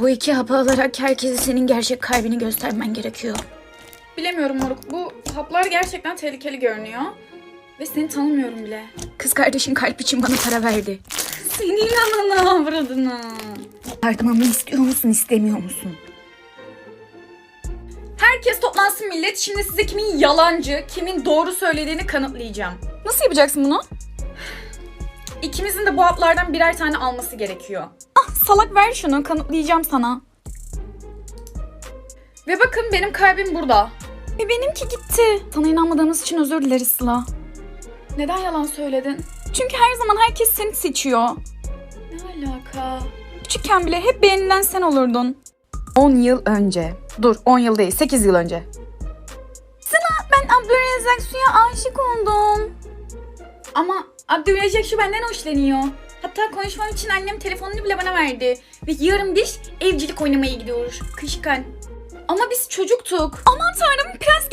Bu iki hapı alarak herkese senin gerçek kalbini göstermen gerekiyor. Bilemiyorum moruk. Bu haplar gerçekten tehlikeli görünüyor. Ve seni tanımıyorum bile. Kız kardeşin kalp için bana para verdi. Senin ananı avradını. Yardımımı istiyor musun istemiyor musun? Herkes toplansın millet. Şimdi size kimin yalancı, kimin doğru söylediğini kanıtlayacağım. Nasıl yapacaksın bunu? İkimizin de bu haplardan birer tane alması gerekiyor. Salak ver şunu kanıtlayacağım sana. Ve bakın benim kalbim burada. E benimki gitti. Sana inanmadığımız için özür dileriz Sıla. Neden yalan söyledin? Çünkü her zaman herkes seni seçiyor. Ne alaka? Küçükken bile hep beğenilen sen olurdun. 10 yıl önce. Dur 10 yıl değil 8 yıl önce. Sıla ben Abdülrezzak Su'ya aşık oldum. Ama Abdülrezzak şu benden hoşlanıyor. Hatta konuşmam için annem telefonunu bile bana verdi. Ve yarın biz evcilik oynamaya gidiyoruz. Kışkan. Ama biz çocuktuk. Aman tanrım prens